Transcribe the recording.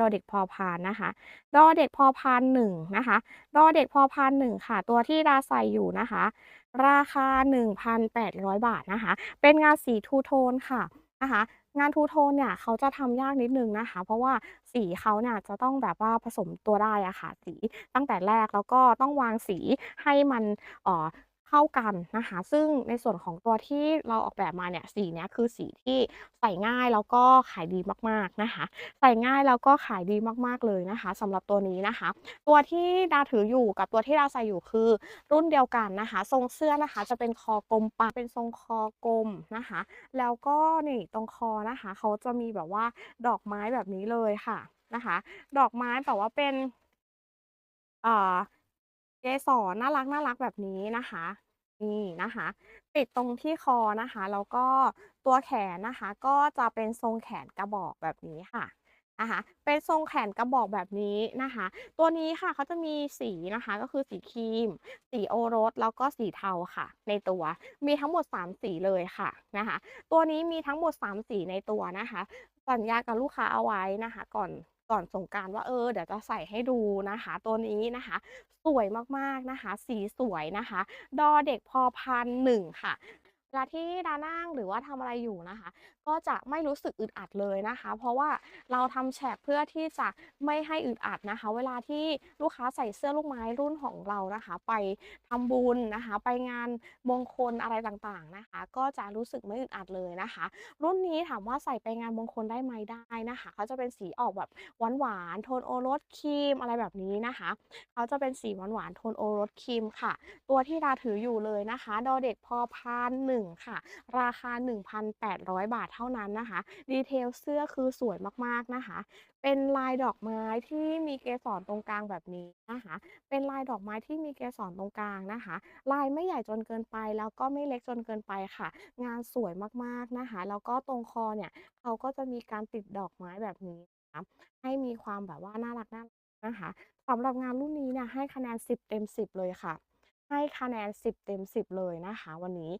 ดอเด็กพอพานนะคะดอเด็กพอพานหนึ่งนะคะดอเด็กพอพานหนึ่งค่ะ ตัวที่ดาใส่อยู่นะคะ ราคา 1,800 บาทนะคะ เป็นงานสีทูโทนค่ะนะคะงานทูโทนเนี่ยเขาจะทำยากนิดนึงนะคะ เพราะว่าสีเขาเนี่ยจะต้องแบบว่าผสมตัวได้อะค่ะสีตั้งแต่แรกแล้วก็ต้องวางสีให้มันเอ่อ เข้ากันนะคะ ซึ่งในส่วนของตัวที่เราออกแบบมาเนี่ยสีเนี้ยคือสีที่ใส่ง่ายแล้วก็ขายดีมากๆนะคะ ใส่ง่ายแล้วก็ขายดีมากๆเลยนะคะสำหรับตัวนี้นะคะ ตัวที่ดาถืออยู่กับตัวที่ดาใส่อยู่คือ รุ่นเดียวกันนะคะ ทรงเสื้อนะคะ จะเป็นคอกลมปะเป็นทรงคอกลมนะคะ แล้วก็นี่ตรงคอนะคะ เขาจะมีแบบว่าดอกไม้แบบนี้เลยค่ะนะคะ ดอกไม้แบบว่าเป็นอ่า เกสรน่ารักๆแบบนี้นะคะ นี่นะคะ ติดตรงที่คอนะคะแล้วก็ตัวแขนนะคะ ก็จะเป็นทรงแขนกระบอกแบบนี้ค่ะนะคะเป็นทรงแขนกระบอกแบบนี้นะคะ ตัวนี้ค่ะเขาจะมีสีนะคะก็คือสีครีม สีโอรสแล้วก็สีเทาค่ะ ในตัวมีทั้งหมด 3 สีเลยค่ะนะคะ ตัวนี้มีทั้งหมด 3 สีในตัวนะคะ สัญญากับลูกค้าเอาไว้นะคะ ก่อน ก่อนสงการว่าเออเดี๋ยวจะใส่ให้ดูนะคะ ตัวนี้นะคะ สวยมากๆนะคะ สีสวยนะคะ ดอเด็กพอพันหนึ่งค่ะ ลาที่ดานั่งหรือว่าทำอะไรอยู่นะคะ ก็จะไม่รู้สึกอึดอัดเลยนะคะ เพราะว่าเราทำแฉกเพื่อที่จะไม่ให้อึดอัดนะคะ เวลาที่ลูกค้าใส่เสื้อลูกไม้รุ่นของเรานะคะ ไปทำบุญนะคะ ไปงานมงคลอะไรต่างๆนะคะ ก็จะรู้สึกไม่อึดอัดเลยนะคะ รุ่นนี้ถามว่าใส่ไปงานมงคลได้ไหมได้นะคะเขาจะเป็นสีออกแบบหวานๆโทนโอรสครีมอะไรแบบนี้นะคะเขาจะเป็นสีหวานๆโทนโอรสครีมค่ะ ตัวที่ดาถืออยู่เลยนะคะ ดอเด็กพอพานหนึ่งค่ะ ราคา 1,800 บาทเท่านั้นนะคะ detail เสื้อคือสวยมากๆนะคะ เป็นลายดอกไม้ที่มีเกสรตรงกลางแบบนี้นะคะ เป็นลายดอกไม้ที่มีเกสรตรงกลางนะคะ ลายไม่ใหญ่จนเกินไปแล้วก็ไม่เล็กจนเกินไปค่ะ งานสวยมากๆนะคะ แล้วก็ตรงคอเนี่ยเขาก็จะมีการติดดอกไม้แบบนี้นะคะให้มีความแบบว่าน่ารักๆนะคะสำหรับงานรุ่นนี้เนี่ยให้คะแนน 10 เต็ม 10 เลยค่ะ ให้คะแนน 10 เต็ม 10 เลยนะคะ วันนี้